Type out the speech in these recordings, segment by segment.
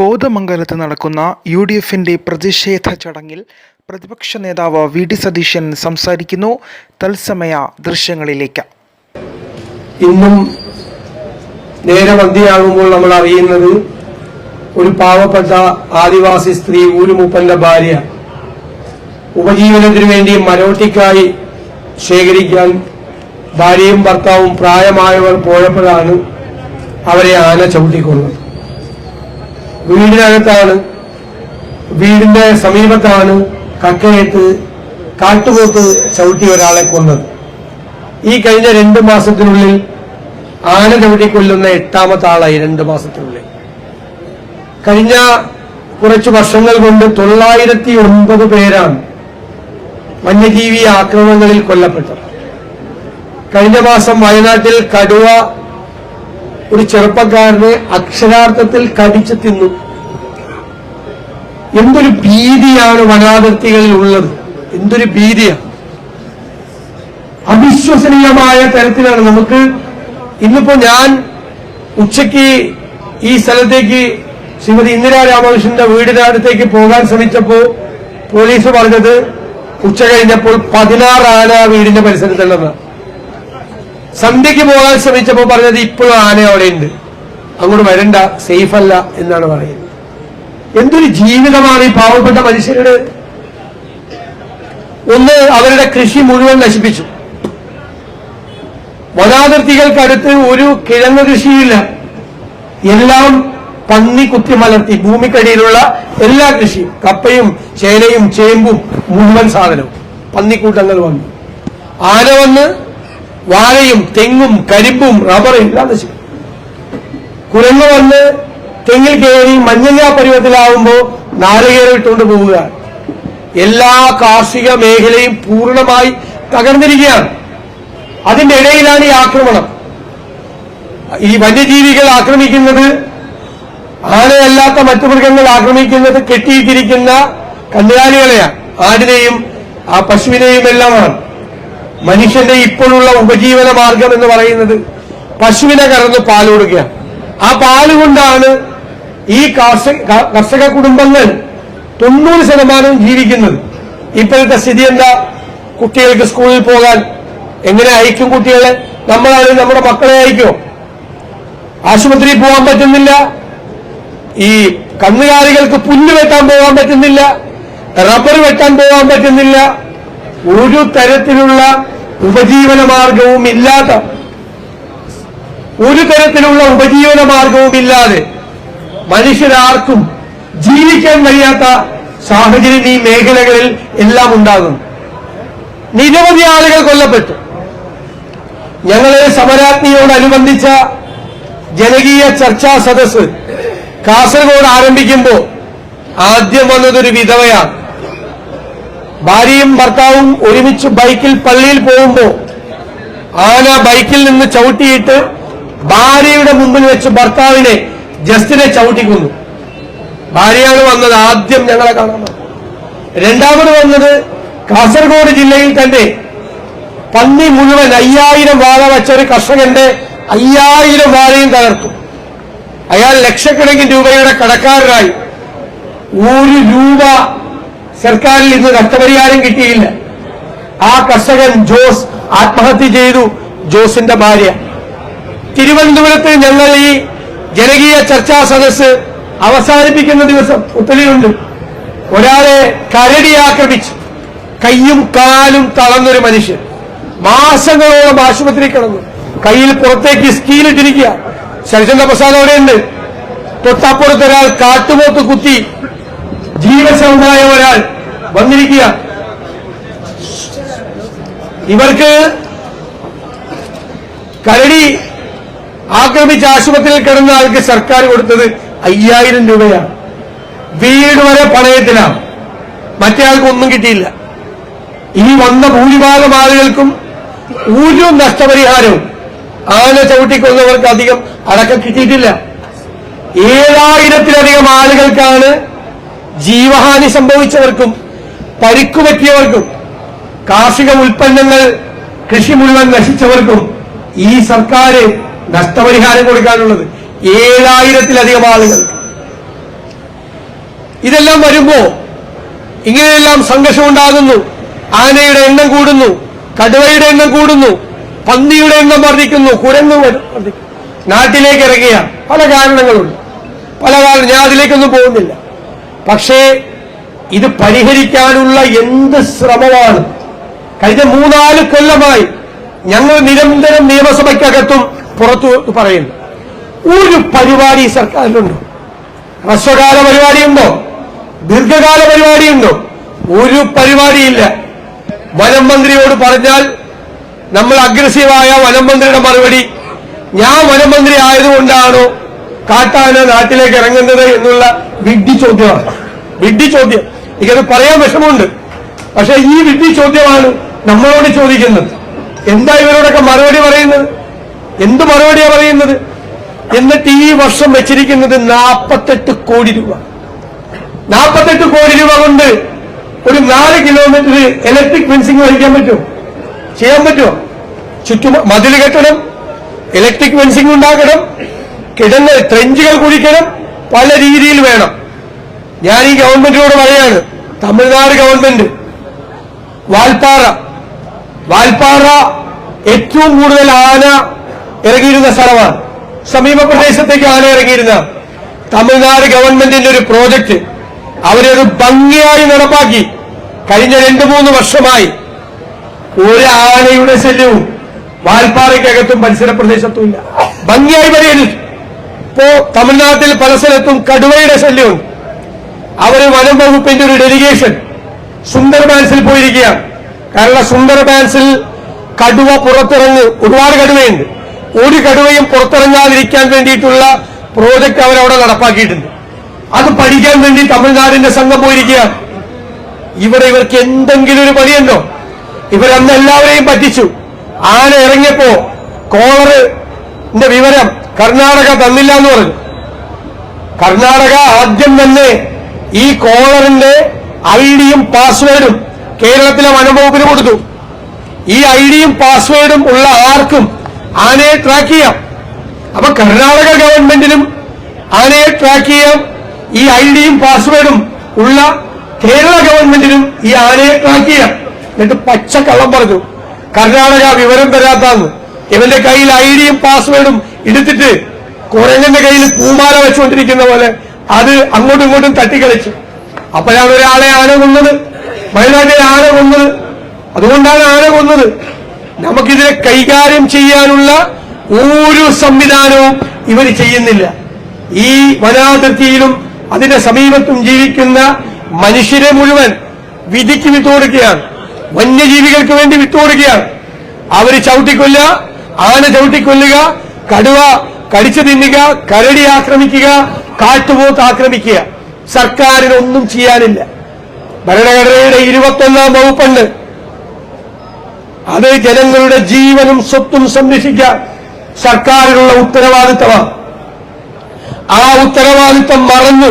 കോതമംഗലത്ത് നടക്കുന്ന U D എഫിന്റെ പ്രതിഷേധ ചടങ്ങിൽ പ്രതിപക്ഷ നേതാവ് വി ഡി സതീശൻ സംസാരിക്കുന്നു. തത്സമയ ദൃശ്യങ്ങളിലേക്ക്. ഇന്നും നേരെ മധ്യയാകുമ്പോൾ നമ്മൾ അറിയുന്നത് ഒരു പാവപ്പെട്ട ആദിവാസി സ്ത്രീ ഊരുമൂപ്പന്റെ ഭാര്യ ഉപജീവനത്തിനു വേണ്ടി മരോട്ടിക്കായി ശേഖരിക്കാൻ ഭാര്യയും ഭർത്താവും പ്രായമായവർ പോയപ്പോഴാണ് അവരെ ആന ചവിട്ടിക്കൊന്നത്. വീടിനകത്താണ് വീടിന്റെ സമീപത്താണ് കക്കയത്ത് കാട്ടുപോത്ത് ചവിട്ടി ഒരാളെ കൊന്നത്. ഈ കഴിഞ്ഞ രണ്ട് മാസത്തിനുള്ളിൽ ആന ചവിട്ടി കൊല്ലുന്ന എട്ടാമത്തെ ആളായി രണ്ട് മാസത്തിനുള്ളിൽ. കഴിഞ്ഞ കുറച്ച് വർഷങ്ങൾ കൊണ്ട് തൊള്ളായിരത്തി ഒൻപത് പേരാണ് വന്യജീവി ആക്രമണങ്ങളിൽ കൊല്ലപ്പെട്ടത്. കഴിഞ്ഞ മാസം വയനാട്ടിൽ കടുവ ഒരു ചെറുപ്പക്കാരനെ അക്ഷരാർത്ഥത്തിൽ കടിച്ചു തിന്നു. എന്തൊരു ഭീതിയാണ് വനാതിർത്തികളിൽ ഉള്ളത്. എന്തൊരു ഭീതിയാണ് അവിശ്വസനീയമായ തരത്തിലാണ് നമുക്ക് ഇന്നിപ്പോ ഞാൻ ഉച്ചയ്ക്ക് ഈ സ്ഥലത്തേക്ക് ശ്രീമതി ഇന്ദിരാ രാമകൃഷ്ണന്റെ വീടിന്റെ അടുത്തേക്ക് പോകാൻ ശ്രമിച്ചപ്പോ പോലീസ് പറഞ്ഞത് ഉച്ച കഴിഞ്ഞപ്പോൾ പതിനാറ് ആന വീടിന്റെ പരിസരത്തുള്ളതാണ് സന്ധ്യക്ക് പോകാൻ ശ്രമിച്ചപ്പോൾ പറഞ്ഞത് ഇപ്പോഴും ആന അവിടെയുണ്ട്. അങ്ങോട്ട് വരണ്ട സേഫ് അല്ല എന്നാണ് പറയുന്നത്. എന്തൊരു ജീവിതമാണ് ഈ പാവപ്പെട്ട മനുഷ്യരുടെ? ഒന്ന് അവരുടെ കൃഷി മുഴുവൻ നശിപ്പിച്ചു. വനാതിർത്തികൾക്കടുത്ത് ഒരു കിഴങ്ങ് കൃഷിയില്ല. എല്ലാം പന്നി കുത്തി മലർത്തി ഭൂമിക്കടിയിലുള്ള എല്ലാ കൃഷിയും കപ്പയും ചേനയും ചേമ്പും മുഴുവൻ സാധനവും. പന്നിക്കൂട്ടങ്ങൾ വന്നു. ആന വന്ന് വാഴയും തെങ്ങും കരിമ്പും റബ്ബറും എല്ലാം നശിക്കും. കുരങ്ങ് വന്ന് തെങ്ങിൽ കയറി മഞ്ഞങ്ങ പരുവത്തിലാവുമ്പോ നാളികേരം ഇട്ടുകൊണ്ട് പോവുകയാണ്. എല്ലാ കാർഷിക മേഖലയും പൂർണമായി തകർന്നിരിക്കുകയാണ്. അതിന്റെ ഇടയിലാണ് ഈ ആക്രമണം. ഈ വന്യജീവികൾ ആക്രമിക്കുന്നത് ആനയല്ലാത്ത മറ്റു മൃഗങ്ങൾ ആക്രമിക്കുന്നത് കെട്ടിയിട്ടിരിക്കുന്ന കന്നുകാലികളെയാണ്. ആടിനെയും ആ പശുവിനെയും എല്ലാമാണ്. മനുഷ്യന്റെ ഇപ്പോഴുള്ള ഉപജീവന മാർഗം എന്ന് പറയുന്നത് പശുവിനെ കറന്ന് കൊടുക്കുക. ആ പാൽ കൊണ്ടാണ് ഈ കാർഷിക കർഷക കുടുംബങ്ങൾ തൊണ്ണൂറ് ശതമാനവും ജീവിക്കുന്നത്. ഇപ്പോഴത്തെ സ്ഥിതി എന്താ? കുട്ടികൾക്ക് സ്കൂളിൽ പോകാൻ എങ്ങനെ അയക്കും കുട്ടികളെ? നമ്മളാണ് നമ്മുടെ മക്കളെ അയക്കോ ആശുപത്രിയിൽ പോകാൻ പറ്റുന്നില്ല. ഈ കന്നുകാലികൾക്ക് പുല്ല് വെട്ടാൻ പോകാൻ പറ്റുന്നില്ല. റബ്ബർ വെട്ടാൻ പോകാൻ പറ്റുന്നില്ല. ഒരു തരത്തിലുള്ള ഉപജീവന മാർഗവും ഇല്ലാത്ത ഒരു തരത്തിലുള്ള ഉപജീവന മാർഗവും ഇല്ലാതെ മനുഷ്യരാർക്കും ജീവിക്കാൻ കഴിയാത്ത സാഹചര്യം ഈ മേഖലകളിൽ എല്ലാം ഉണ്ടാകും നിരവധി ആളുകൾ കൊല്ലപ്പെട്ടു. ഞങ്ങളെ സമരാജ്ഞിയോടനുബന്ധിച്ച ജനകീയ ചർച്ചാ സദസ് കാസർഗോഡ് ആരംഭിക്കുമ്പോൾ ആദ്യം വന്നതൊരു വിധവയാണ്. ഭാര്യയും ഭർത്താവും ഒരുമിച്ച് ബൈക്കിൽ പള്ളിയിൽ പോകുമ്പോൾ ആന ബൈക്കിൽ നിന്ന് ചവിട്ടിയിട്ട് ഭാര്യയുടെ മുമ്പിൽ വെച്ച് ഭർത്താവിനെ ജസ്റ്റിനെ ചവിട്ടിക്കുന്നു ഭാര്യയാണ് വന്നത് ആദ്യം ഞങ്ങളെ കാണാൻ. രണ്ടാമത് വന്നത് കാസർഗോഡ് ജില്ലയിൽ തന്നെ പന്നി മുഴുവൻ അയ്യായിരം വാഴ വെച്ച ഒരു കർഷകന്റെ അയ്യായിരം വാഴയും തകർത്തു അയാൾ ലക്ഷക്കണക്കിന് രൂപയുടെ കടക്കാരനായി ഒരു രൂപ സർക്കാരിൽ ഇന്ന് നഷ്ടപരിഹാരം കിട്ടിയില്ല. ആ കർഷകൻ ജോസ് ആത്മഹത്യ ചെയ്തു ജോസിന്റെ ഭാര്യ. തിരുവനന്തപുരത്ത് ഞങ്ങൾ ഈ ജനകീയ ചർച്ചാ സദസ് അവസാനിപ്പിക്കുന്ന ദിവസം ഉത്തരവുണ്ട് ഒരാളെ കരടി ആക്രമിച്ചു കയ്യും കാലും തളർന്നൊരു മനുഷ്യൻ. മാസങ്ങളോളം ആശുപത്രി കിടന്നു. കയ്യിൽ പുറത്തേക്ക് സ്കീലിട്ടിരിക്കുക ശരിചന്ദ്ര പ്രസാദ് അവിടെയുണ്ട്. തൊട്ടപ്പുറത്ത് ഒരാൾ കാട്ടുപോത്ത് കുത്തി ജീവശവമായ ഒരാൾ വന്നിരിക്കുക. ഇവർക്ക് കരടി ആക്രമിച്ച ആശുപത്രിയിൽ കിടന്ന ആൾക്ക് സർക്കാർ കൊടുത്തത് അയ്യായിരം രൂപയാണ്. വീട് വരെ പണയത്തിലാണ് മറ്റേ ഒന്നും കിട്ടിയില്ല. ഇനി വന്ന ഭൂരിഭാഗം ആളുകൾക്കും ഒരു നഷ്ടപരിഹാരവും ആന ചവിട്ടിക്കൊന്നവർക്ക് അധികം അടക്കം കിട്ടിയിട്ടില്ല. ഏഴായിരത്തിലധികം ആളുകൾക്കാണ് ജീവഹാനി സംഭവിച്ചവർക്കും പരിക്കുപറ്റിയവർക്കും കാർഷിക ഉൽപ്പന്നങ്ങൾ കൃഷി മുഴുവൻ നശിച്ചവർക്കും ഈ സർക്കാർ നഷ്ടപരിഹാരം കൊടുക്കാനുള്ളത് ഏഴായിരത്തിലധികം ആളുകൾ. ഇതെല്ലാം വരുമ്പോ ഇങ്ങനെയെല്ലാം സംഘർഷം ഉണ്ടാകുന്നു ആനയുടെ എണ്ണം കൂടുന്നു കടുവയുടെ എണ്ണം കൂടുന്നു പന്നിയുടെ എണ്ണം വർദ്ധിക്കുന്നു കുരങ്ങ് വർദ്ധിക്കുന്നു. നാട്ടിലേക്ക് ഇറങ്ങിയ പല കാരണങ്ങളുണ്ട്. പല കാരണം ഞാൻ അതിലേക്കൊന്നും പോകുന്നില്ല. പക്ഷേ ഇത് പരിഹരിക്കാനുള്ള എന്ത് ശ്രമമാണ്? കഴിഞ്ഞ മൂന്നാൽ കൊല്ലമായി ഞങ്ങൾ നിരന്തരം നിയമസഭയ്ക്കകത്തും പുറത്തു പറയുന്നു ഒരു പരിപാടി സർക്കാരിലുണ്ടോ? ഹ്രസ്വകാല പരിപാടിയുണ്ടോ? ദീർഘകാല പരിപാടിയുണ്ടോ? ഒരു പരിപാടിയില്ല. വനം മന്ത്രിയോട് പറഞ്ഞാൽ നമ്മൾ അഗ്രസീവായ വനം മന്ത്രിയുടെ മറുപടി ഞാൻ വനം മന്ത്രി ആയതുകൊണ്ടാണോ കാട്ടാന നാട്ടിലേക്ക് ഇറങ്ങുന്നത് എന്നുള്ള വിഡ്ഢി ചോദ്യമാണ്. വിഡ്ഢി ചോദ്യം. എനിക്കത് പറയാൻ വിഷമമുണ്ട്. പക്ഷെ ഈ വിഡ്ഢി ചോദ്യമാണ് നമ്മളോട് ചോദിക്കുന്നത്. എന്താ ഇവരോടൊക്കെ മറുപടി പറയുന്നത്? എന്ത് മറുപടിയാ പറയുന്നത്? എന്നിട്ട് ഈ വർഷം വെച്ചിരിക്കുന്നത് നാൽപ്പത്തെട്ട് കോടി രൂപ. നാൽപ്പത്തെട്ട് കോടി രൂപ കൊണ്ട് ഒരു നാല് കിലോമീറ്റർ ഇലക്ട്രിക് ഫെൻസിങ് വഹിക്കാൻ പറ്റുമോ? ചെയ്യാൻ പറ്റുമോ? ചുറ്റും മതിൽ കെട്ടണം ഇലക്ട്രിക് ഫെൻസിങ് ഉണ്ടാക്കണം കിടന്ന് ട്രെഞ്ചുകൾ കുഴിക്കണം പല രീതിയിൽ വേണം. ഞാൻ ഈ ഗവൺമെന്റിനോട് പറയാണ് തമിഴ്നാട് ഗവൺമെന്റ് വാൽപ്പാറ. വാൽപ്പാറ ഏറ്റവും കൂടുതൽ ആന ഇറങ്ങിയിരുന്ന സ്ഥലമാണ്. സമീപ പ്രദേശത്തേക്ക് ആന ഇറങ്ങിയിരുന്ന തമിഴ്നാട് ഗവൺമെന്റിന്റെ ഒരു പ്രോജക്റ്റ് അവരത് ഭംഗിയായി നടപ്പാക്കി. കഴിഞ്ഞ രണ്ടു മൂന്ന് വർഷമായി ഒരു ആനയുടെ ശല്യവും വാൽപ്പാറയ്ക്കകത്തും പരിസര പ്രദേശത്തും ഇല്ല. ഭംഗിയായി പരിഹരിച്ചു ഇപ്പോ തമിഴ്നാട്ടിൽ പല സ്ഥലത്തും കടുവയുടെ ശല്യമുണ്ട്. അവർ വനം വകുപ്പിന്റെ ഒരു ഡെലിഗേഷൻ സുന്ദർബാൻസിൽ പോയിരിക്കുകയാണ്. കാരണം സുന്ദർബാൻസിൽ കടുവ പുറത്തിറങ്ങ് ഒരുപാട് കടുവയുണ്ട്. ഒരു കടുവയും പുറത്തിറങ്ങാതിരിക്കാൻ വേണ്ടിയിട്ടുള്ള പ്രോജക്റ്റ് അവരവിടെ നടപ്പാക്കിയിട്ടുണ്ട്. അത് പഠിക്കാൻ വേണ്ടി തമിഴ്നാടിന്റെ സംഘം പോയിരിക്കുകയാണ്. ഇവിടെ ഇവർക്ക് എന്തെങ്കിലും ഒരു പണിയുണ്ടോ? ഇവരന്ന് എല്ലാവരെയും പറ്റിച്ചു. ആന ഇറങ്ങിയപ്പോ കോളറിന്റെ വിവരം കർണാടക തന്നില്ല എന്ന് പറഞ്ഞു. കർണാടക ആദ്യം തന്നെ ഈ കോളറിന്റെ ഐ ഡിയും പാസ്വേഡും കേരളത്തിലെ വനംവകുപ്പിന് കൊടുത്തു. ഈ ഐ ഡിയും പാസ്വേഡും ഉള്ള ആർക്കും ആനയെ ട്രാക്ക് ചെയ്യാം. അപ്പൊ കർണാടക ഗവൺമെന്റിനും ആനയെ ട്രാക്ക് ചെയ്യാം. ഈ ഐ ഡിയും പാസ്വേഡും ഉള്ള കേരള ഗവൺമെന്റിനും ഈ ആനയെ ട്രാക്ക് ചെയ്യാം. എന്നിട്ട് പച്ച കള്ളം പറഞ്ഞു. കർണാടക വിവരം തരാത്താന്ന്. ഇവന്റെ കയ്യിൽ ഐ ഡിയും പാസ്വേഡും എടുത്തിട്ട് കുരങ്ങന്റെ കയ്യിൽ പൂമാല വെച്ചുകൊണ്ടിരിക്കുന്ന പോലെ അത് അങ്ങോട്ടും ഇങ്ങോട്ടും തട്ടിക്കളിച്ചു. അപ്പോഴാണ് ഒരാളെ ആന കൊന്നത്. വയനാട്ടിലെ ആന കൊന്നത്. അതുകൊണ്ടാണ് ആന കൊന്നത്. നമുക്കിതിനെ കൈകാര്യം ചെയ്യാനുള്ള ഒരു സംവിധാനവും ഇവർ ചെയ്യുന്നില്ല. ഈ വനാതിർത്തിയിലും അതിന്റെ സമീപത്തും ജീവിക്കുന്ന മനുഷ്യരെ മുഴുവൻ വിധിക്ക് വിട്ടുകൊടുക്കുകയാണ്. വന്യജീവികൾക്ക് വേണ്ടി വിട്ടുകൊടുക്കുകയാണ്. അവർ ചവിട്ടിക്കൊല്ലുക ആന ചവിട്ടിക്കൊല്ലുക കടുവ കടിച്ചു തിന്നുക കരടി ആക്രമിക്കുക കാട്ടുപോത്ത് ആക്രമിക്കുക. സർക്കാരിനൊന്നും ചെയ്യാനില്ല. ഭരണഘടനയുടെ ഇരുപത്തൊന്നാം വകുപ്പുണ്ട്. അത് ജനങ്ങളുടെ ജീവനും സ്വത്തും സംരക്ഷിക്കാൻ സർക്കാരിനുള്ള ഉത്തരവാദിത്തമാണ്. ആ ഉത്തരവാദിത്തം മറന്ന്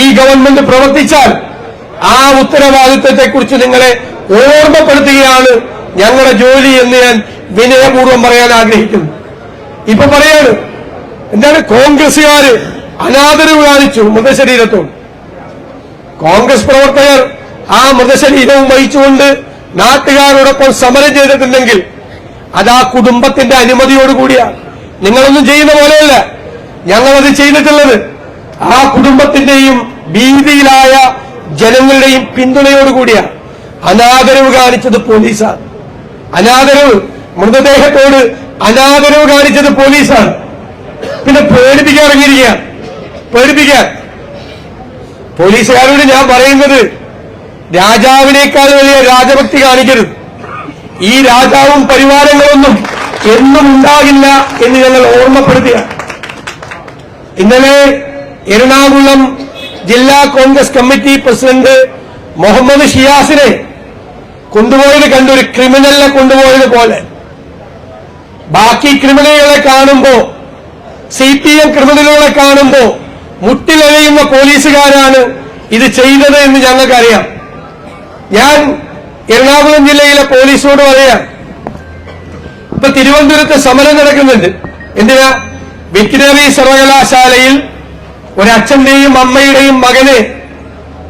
ഈ ഗവൺമെന്റ് പ്രവർത്തിച്ചാൽ ആ ഉത്തരവാദിത്തത്തെക്കുറിച്ച് നിങ്ങളെ ഓർമ്മപ്പെടുത്തുകയാണ് ഞങ്ങളുടെ ജോലി എന്ന് ഞാൻ വിനയപൂർവം പറയാൻ ആഗ്രഹിക്കുന്നു. ഇപ്പൊ പറയാണ് എന്താണ് കോൺഗ്രസുകാര് അനാദരവ് കാണിച്ചു മൃതശരീരത്തോട്. കോൺഗ്രസ് പ്രവർത്തകർ ആ മൃതശരീരവും വഹിച്ചുകൊണ്ട് നാട്ടുകാരോടൊപ്പം സമരം ചെയ്തിട്ടുണ്ടെങ്കിൽ അത് ആ കുടുംബത്തിന്റെ അനുമതിയോടുകൂടിയാണ് നിങ്ങളൊന്നും ചെയ്യുന്ന പോലെയല്ല. ഞങ്ങളത് ചെയ്തിട്ടുള്ളത് ആ കുടുംബത്തിന്റെയും ഭീതിയിലായ ജനങ്ങളുടെയും പിന്തുണയോടുകൂടിയാണ് അനാദരവ് കാണിച്ചത് പോലീസാണ്. അനാദരവ് മൃതദേഹത്തോട് അനാദരവ് കാണിച്ചത് പോലീസാണ്. പിന്നെ പേടിപ്പിക്കാൻ ഇറങ്ങിയിരിക്കുക പേടിപ്പിക്കാൻ. പോലീസുകാരോട് ഞാൻ പറയുന്നത് രാജാവിനേക്കാൾ വലിയ രാജഭക്തി കാണിക്കരുത്. ഈ രാജാവും പരിവാരങ്ങളൊന്നും എന്നും ഉണ്ടാകില്ല എന്ന് ഞങ്ങൾ ഓർമ്മപ്പെടുത്തുക ഇന്നലെ എറണാകുളം ജില്ലാ കോൺഗ്രസ് കമ്മിറ്റി പ്രസിഡന്റ് മുഹമ്മദ് ഷിയാസിനെ കൊണ്ടുപോയത് കണ്ടൊരു ക്രിമിനലിനെ കൊണ്ടുപോയത് പോലെ. ബാക്കി ക്രിമിനലുകളെ കാണുമ്പോ സി പി എം ക്രിമിനലുകളെ കാണുമ്പോ മുട്ടിലഴയുന്ന പോലീസുകാരാണ് ഇത് ചെയ്തത് എന്ന് ഞങ്ങൾക്കറിയാം. ഞാൻ എറണാകുളം ജില്ലയിലെ പോലീസിനോട് പറയാം. ഇപ്പൊ തിരുവനന്തപുരത്ത് സമരം നടക്കുന്നുണ്ട്. എന്തിനാ? വെറ്റിനറി സർവകലാശാലയിൽ ഒരച്ഛന്റെയും അമ്മയുടെയും മകനെ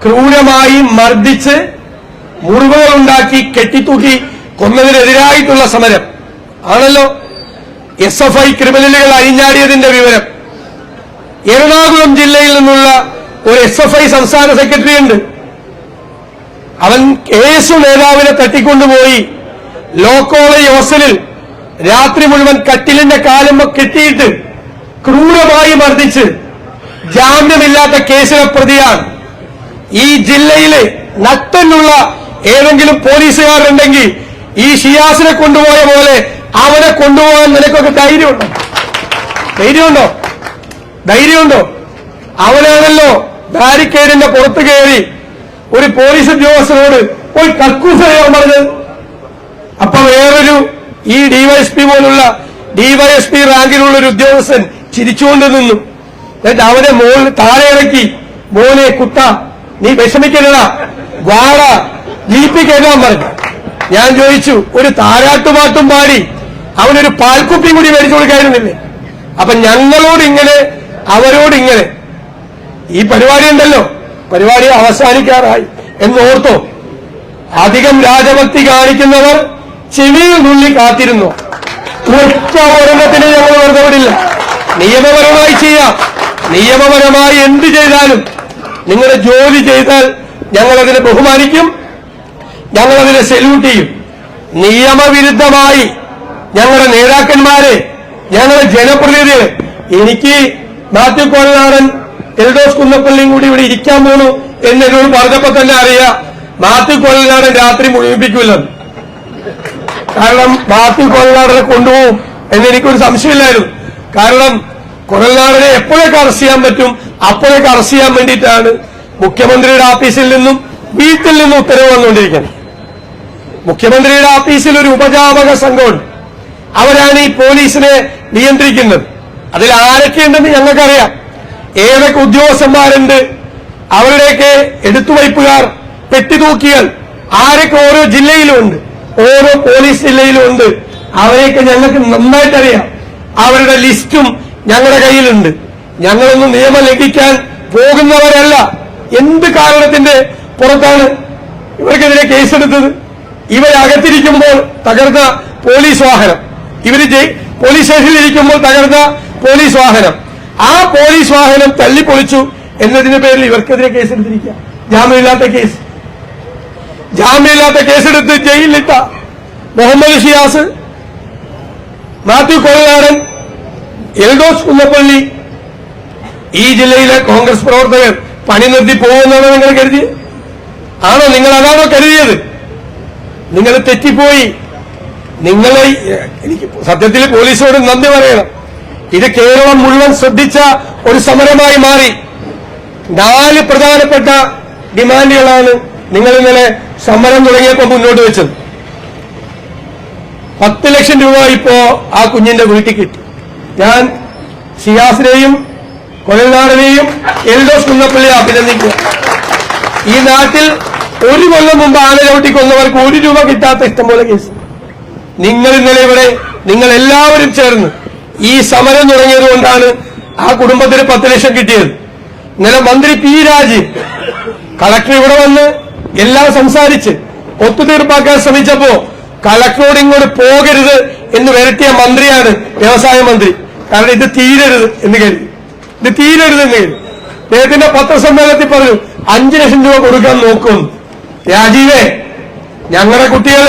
ക്രൂരമായി മർദ്ദിച്ച് മുറിവുകൾ ഉണ്ടാക്കി കെട്ടിത്തൂക്കി കൊന്നതിനെതിരായിട്ടുള്ള സമരം. ആണല്ലോ? എസ് എഫ് ഐ ക്രിമിനലുകൾ അഴിഞ്ഞാടിയതിന്റെ വിവരം. എറണാകുളം ജില്ലയിൽ നിന്നുള്ള ഒരു എസ് എഫ് ഐ സംസ്ഥാന സെക്രട്ടറി ഉണ്ട്. അവൻ കേസു നേതാവിനെ തട്ടിക്കൊണ്ടുപോയി. ലോ കോളേജ് ഹോസ്റ്റലിൽ രാത്രി മുഴുവൻ കട്ടിലിന്റെ കാലും കെട്ടിയിട്ട് ക്രൂരമായി മർദ്ദിച്ച് ജാമ്യമില്ലാത്ത കേസിലെ പ്രതിയാണ്. ഈ ജില്ലയിലെ നട്ടനുള്ള ഏതെങ്കിലും പോലീസുകാരുണ്ടെങ്കിൽ ഈ ഷിയാസിനെ കൊണ്ടുപോയ പോലെ അവനെ കൊണ്ടുപോകാൻ നിനക്കൊക്കെ ധൈര്യമുണ്ടോ? ധൈര്യമുണ്ടോ? ധൈര്യമുണ്ടോ? അവനാണല്ലോ ബാരിക്കേഡിന്റെ പുറത്ത് കയറി ഒരു പോലീസ് ഉദ്യോഗസ്ഥനോട് പോയി കക്കൂസ് പറഞ്ഞത്. അപ്പൊ വേറൊരു ഈ ഡിവൈഎസ്പി പോലുള്ള ഡിവൈഎസ്പി റാങ്കിലുള്ള ഒരു ഉദ്യോഗസ്ഥൻ ചിരിച്ചുകൊണ്ട് നിന്നു. എന്നിട്ട് അവനെ മോൾ താഴെ ഇറക്കി മോനെ കുത്ത നീ വിഷമിക്കരുടാ വാട ജീപ്പി പറഞ്ഞു. ഞാൻ ചോദിച്ചു ഒരു താരാട്ടുപാട്ടും പാടി അവനൊരു പാൽക്കുപ്പിയും കൂടി മേടിച്ചു കൊടുക്കായിരുന്നില്ലേ? അപ്പൊ ഞങ്ങളോട് ഇങ്ങനെ അവരോട് ഇങ്ങനെ. ഈ പരിപാടി ഉണ്ടല്ലോ. പരിപാടി അവസാനിക്കാറായി. എന്ന് ഓർത്തോ അധികം രാജഭക്തി കാണിക്കുന്നവർ ചെവിയിൽ നുള്ളി കാത്തിരുന്നു. ഒറ്റ ഞങ്ങൾ നിയമപരമായി ചെയ്യാം. നിയമപരമായി എന്ത് ചെയ്താലും നിങ്ങളുടെ ജോലി ചെയ്താൽ ഞങ്ങളതിനെ ബഹുമാനിക്കും ഞങ്ങളതിനെ സെല്യൂട്ട് ചെയ്യും. നിയമവിരുദ്ധമായി ഞങ്ങളുടെ നേതാക്കന്മാര് ഞങ്ങളുടെ ജനപ്രതിനിധികൾ എനിക്ക് മാത്യു കോലനാടൻ എൽഡോസ് കുന്നപ്പള്ളിയും കൂടി ഇവിടെ ഇരിക്കാൻ പോണു എന്നോട് പറഞ്ഞപ്പോ തന്നെ അറിയാം മാത്യു കോലനാടൻ രാത്രി മുഴുമിപ്പിക്കില്ലെന്ന് കാരണം മാത്യു കോലനാടനെ കൊണ്ടുപോകും എന്നെനിക്കൊരു സംശയമില്ലായിരുന്നു. കാരണം കൊലനാടനെ എപ്പോഴൊക്കെ അറസ്റ്റ് ചെയ്യാൻ പറ്റും അപ്പോഴൊക്കെ അറസ്റ്റ് ചെയ്യാൻ വേണ്ടിയിട്ടാണ് മുഖ്യമന്ത്രിയുടെ ഓഫീസിൽ നിന്നും വീട്ടിൽ നിന്നും ഉത്തരവ് വന്നുകൊണ്ടിരിക്കുന്നത്. മുഖ്യമന്ത്രിയുടെ ഓഫീസിൽ ഒരു ഉപജാപക സംഘമുണ്ട്. അവരാണ് ഈ പോലീസിനെ നിയന്ത്രിക്കുന്നത്. അതിൽ ആരൊക്കെയുണ്ടെന്ന് ഞങ്ങൾക്കറിയാം. ഏതൊക്കെ ഉദ്യോഗസ്ഥന്മാരുണ്ട് അവരുടെയൊക്കെ എടുത്തുവയ്പ്പുകാർ പെട്ടിതൂക്കിയാൽ ആരൊക്കെ ഓരോ ജില്ലയിലുമുണ്ട് ഓരോ പോലീസ് ജില്ലയിലുമുണ്ട് അവരെയൊക്കെ ഞങ്ങൾക്ക് നന്നായിട്ടറിയാം. അവരുടെ ലിസ്റ്റും ഞങ്ങളുടെ കയ്യിലുണ്ട്. ഞങ്ങളൊന്നും നിയമം ലംഘിക്കാൻ പോകുന്നവരല്ല. എന്ത് കാരണത്തിന്റെ പുറത്താണ് ഇവർക്കെതിരെ കേസെടുത്തത്? ഇവരകത്തിരിക്കുമ്പോൾ തകർന്ന പോലീസ് വാഹനം. ഇവർ പോലീസ് സ്റ്റേഷനിൽ ഇരിക്കുമ്പോൾ തകർന്ന പോലീസ് വാഹനം. ആ പോലീസ് വാഹനം തള്ളിപ്പൊളിച്ചു എന്നതിന്റെ പേരിൽ ഇവർക്കെതിരെ കേസെടുത്തിരിക്കുക. ജാമ്യമില്ലാത്ത കേസ്. ജാമ്യമില്ലാത്ത കേസെടുത്ത് ജയിലിലിട്ട മുഹമ്മദ് ഷിയാസ് മാത്യു കൊള്ളാടൻ എൽദോസ് കുന്നപ്പള്ളി ഈ ജില്ലയിലെ കോൺഗ്രസ് പ്രവർത്തകർ പണി നിർത്തി പോകുമെന്നാണോ നിങ്ങൾ കരുതിയത്? ആണോ നിങ്ങൾ അതാണോ കരുതിയത്? നിങ്ങൾ തെറ്റിപ്പോയി. നിങ്ങളെ എനിക്ക് സത്യത്തിൽ പോലീസിനോട് നന്ദി പറയണം. ഇത് കേരളം മുഴുവൻ ശ്രദ്ധിച്ച ഒരു സമരമായി മാറി. നാല് പ്രധാനപ്പെട്ട ഡിമാൻഡുകളാണ് നിങ്ങൾ ഇന്നലെ സമരം തുടങ്ങിയപ്പോൾ മുന്നോട്ട് വെച്ചത്. പത്ത് ലക്ഷം രൂപ ഇപ്പോ ആ കുഞ്ഞിന്റെ വീട്ടിൽ കിട്ടി. ഞാൻ ഷിയാസിനെയും കൊലനാടനെയും എൽഡോസ് കുന്നപ്പള്ളിയെ അഭിനന്ദിക്കുക ഈ നാട്ടിൽ ഒരു കൊല്ലം മുമ്പ് ആന ചവിട്ടി കൊന്നവർക്ക് ഒരു രൂപ കിട്ടാത്ത ഇഷ്ടംപോലെ കേസ്. നിങ്ങൾ ഇന്നലെ ഇവിടെ നിങ്ങൾ എല്ലാവരും ചേർന്ന് ഈ സമരം തുടങ്ങിയത് കൊണ്ടാണ് ആ കുടുംബത്തിന് പത്ത് ലക്ഷം കിട്ടിയത്. ഇന്നലെ മന്ത്രി പി രാജീവ് കളക്ടർ ഇവിടെ വന്ന് എല്ലാം സംസാരിച്ച് ഒത്തുതീർപ്പാക്കാൻ ശ്രമിച്ചപ്പോ കളക്ടറോട് ഇങ്ങോട്ട് പോകരുത് എന്ന് വരട്ടിയ മന്ത്രിയാണ് വ്യവസായ മന്ത്രി. കാരണം ഇത് തീരരുത് എന്ന് കരുതി. ഇത് തീരരുത് എന്ന് കരുതി. അദ്ദേഹത്തിന്റെ പത്രസമ്മേളനത്തിൽ പറഞ്ഞു അഞ്ചു ലക്ഷം രൂപ കൊടുക്കാൻ നോക്കും. രാജീവേ ഞങ്ങളുടെ കുട്ടികൾ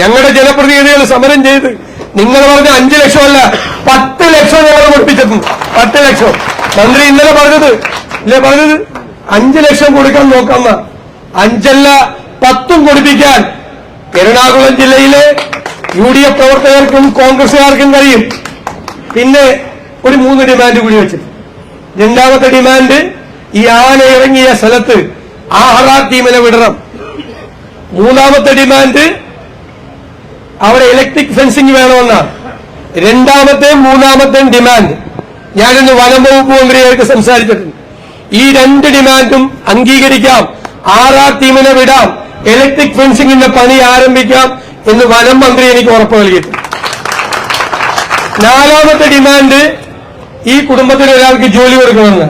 ഞങ്ങളുടെ ജനപ്രതിനിധികൾ സമരം ചെയ്ത് നിങ്ങൾ പറഞ്ഞ അഞ്ചു ലക്ഷമല്ല പത്ത് ലക്ഷം ഞങ്ങൾ കൊടുപ്പിച്ചിട്ടുണ്ട് പത്ത് ലക്ഷം. മന്ത്രി ഇന്നലെ പറഞ്ഞത് ഇല്ലേ പറഞ്ഞത് അഞ്ചു ലക്ഷം കൊടുക്കാൻ നോക്കാമ അഞ്ചല്ല പത്തും കൊടുപ്പിക്കാൻ. എറണാകുളം ജില്ലയിലെ യു ഡി എഫ് പ്രവർത്തകർക്കും കോൺഗ്രസുകാർക്കും കഴിയും. പിന്നെ ഒരു മൂന്ന് ഡിമാൻഡ് കൂടി വെച്ചിട്ട്. രണ്ടാമത്തെ ഡിമാൻഡ് ഈ ആന ഇറങ്ങിയ സ്ഥലത്ത് ആഹാർ ടീമിനെ വിടണം. മൂന്നാമത്തെ ഡിമാൻഡ് അവിടെ ഇലക്ട്രിക് ഫെൻസിംഗ് വേണമെന്നാണ് രണ്ടാമത്തെയും മൂന്നാമത്തെയും ഡിമാൻഡ് ഞാനിന്ന് വനം വകുപ്പ് മന്ത്രിയായിട്ട് സംസാരിച്ചിട്ടുണ്ട്. ഈ രണ്ട് ഡിമാൻഡും അംഗീകരിക്കാം. ആർ ടീമിനെ വിടാം. ഇലക്ട്രിക് ഫെൻസിംഗിന്റെ പണി ആരംഭിക്കാം എന്ന് വനം മന്ത്രി എനിക്ക് ഉറപ്പ് നൽകിയിട്ടുണ്ട്. നാലാമത്തെ ഡിമാൻഡ് ഈ കുടുംബത്തിന് ഒരാൾക്ക് ജോലി കൊടുക്കണമെന്ന്.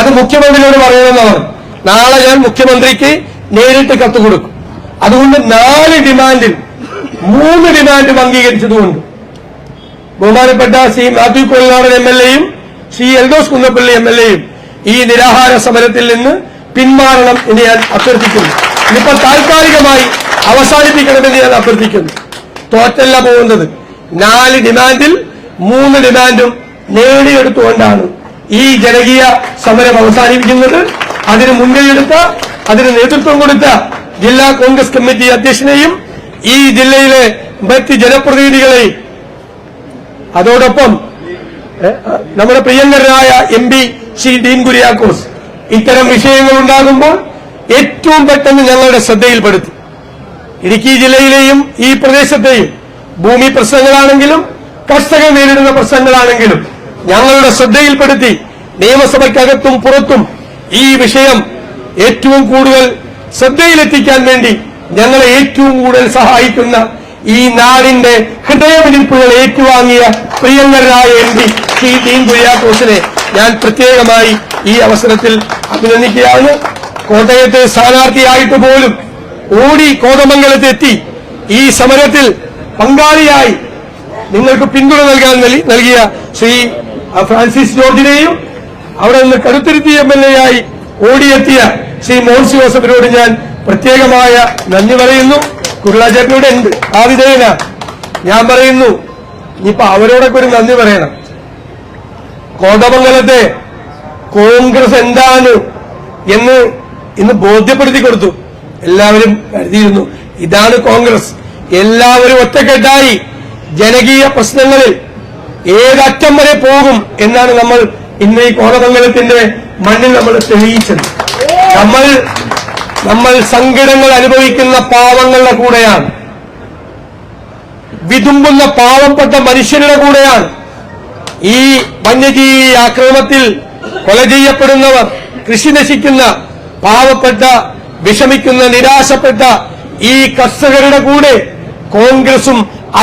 അത് മുഖ്യമന്ത്രിയോട് പറയണമെന്നാണ്. നാളെ ഞാൻ മുഖ്യമന്ത്രിക്ക് നേരിട്ട് കത്ത് കൊടുക്കും. അതുകൊണ്ട് നാല് ഡിമാൻഡിൽ മൂന്ന് ഡിമാൻഡും അംഗീകരിച്ചതുകൊണ്ട് ബഹുമാനപ്പെട്ട C Mathew Kolladan M L എയും C Eldhose Kunnappilly M L എയും ഈ നിരാഹാര സമരത്തിൽ നിന്ന് പിന്മാറണം എന്ന് ഞാൻ അഭ്യർത്ഥിക്കുന്നു. ഇതിപ്പോ താൽക്കാലികമായി അവസാനിപ്പിക്കണമെന്ന് ഞാൻ അഭ്യർത്ഥിക്കുന്നു. തോറ്റല്ല പോകുന്നത് നാല് ഡിമാൻഡിൽ മൂന്ന് ഡിമാൻഡും നേടിയെടുത്തുകൊണ്ടാണ് ഈ ജനകീയ സമരം അവസാനിപ്പിക്കുന്നത്. അതിന് മുൻകൈയെടുത്ത അതിന് നേതൃത്വം കൊടുത്ത ജില്ലാ കോൺഗ്രസ് കമ്മിറ്റി അധ്യക്ഷനെയും ഈ ജില്ലയിലെ മറ്റ് ജനപ്രതിനിധികളെ അതോടൊപ്പം നമ്മുടെ പ്രിയങ്കരനായ M P Shri Dean Kuriakose ഇത്തരം വിഷയങ്ങൾ ഉണ്ടാകുമ്പോൾ ഏറ്റവും പെട്ടെന്ന് ഞങ്ങളുടെ ശ്രദ്ധയിൽപ്പെടുത്തി. ഇടുക്കി ജില്ലയിലെയും ഈ പ്രദേശത്തെയും ഭൂമി പ്രശ്നങ്ങളാണെങ്കിലും കർഷകർ നേരിടുന്ന പ്രശ്നങ്ങളാണെങ്കിലും ഞങ്ങളുടെ ശ്രദ്ധയിൽപ്പെടുത്തി നിയമസഭയ്ക്കകത്തും പുറത്തും ഈ വിഷയം ഏറ്റവും കൂടുതൽ ശ്രദ്ധയിലെത്തിക്കാൻ വേണ്ടി ഞങ്ങളെ ഏറ്റവും കൂടുതൽ സഹായിക്കുന്ന ഈ നാടിന്റെ ഹൃദയമിടിപ്പുകൾ ഏറ്റുവാങ്ങിയ പ്രിയങ്കരനായ എം പി ശ്രീ ഡീൻ കുര്യാക്കോസിനെ ഞാൻ പ്രത്യേകമായി ഈ അവസരത്തിൽ അഭിനന്ദിക്കുകയാണ്. കോട്ടയത്തെ സ്ഥാനാർത്ഥിയായിട്ട് പോലും ഓടി കോതമംഗലത്തെത്തി ഈ സമരത്തിൽ പങ്കാളിയായി നിങ്ങൾക്ക് പിന്തുണ നൽകാൻ നൽകിയ ശ്രീ ഫ്രാൻസിസ് ജോർജിനെയും അവിടെ നിന്ന് കരുത്തിരുത്തി എം എൽ എ ആയി ഓടിയെത്തിയ ശ്രീ മോൻസി ജോസഫിനോട് ഞാൻ പ്രത്യേകമായ നന്ദി പറയുന്നു. കുരുളാചേട്ടനോട് ഉണ്ട് ആ വിധേയന. ഞാൻ പറയുന്നു ഇനിയിപ്പോ അവരോടൊക്കെ ഒരു നന്ദി പറയണം. കോതമംഗലത്തെ കോൺഗ്രസ് എന്താണ് എന്ന് ഇന്ന് ബോധ്യപ്പെടുത്തി കൊടുത്തു. എല്ലാവരും കരുതിയിരുന്നു ഇതാണ് കോൺഗ്രസ്. എല്ലാവരും ഒറ്റക്കെട്ടായി ജനകീയ പ്രശ്നങ്ങളിൽ ഏതറ്റം വരെ പോകും എന്നാണ് നമ്മൾ ഇന്ന് ഈ കോതമംഗലത്തിന്റെ മണ്ണിൽ നമ്മൾ തെളിയിച്ചത്. നമ്മൾ നമ്മൾ സങ്കടങ്ങൾ അനുഭവിക്കുന്ന പാവങ്ങളുടെ കൂടെയാണ്. വിതുമ്പുന്ന പാവപ്പെട്ട മനുഷ്യരുടെ കൂടെയാണ്. ഈ വന്യജീവി ആക്രമണത്തിൽ കൊല ചെയ്യപ്പെടുന്നവർ കൃഷി നശിക്കുന്ന പാവപ്പെട്ട വിഷമിക്കുന്ന നിരാശപ്പെട്ട ഈ കർഷകരുടെ കൂടെ കോൺഗ്രസും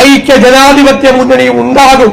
ഐക്യ ജനാധിപത്യ മുന്നണിയും ഉണ്ടാകും.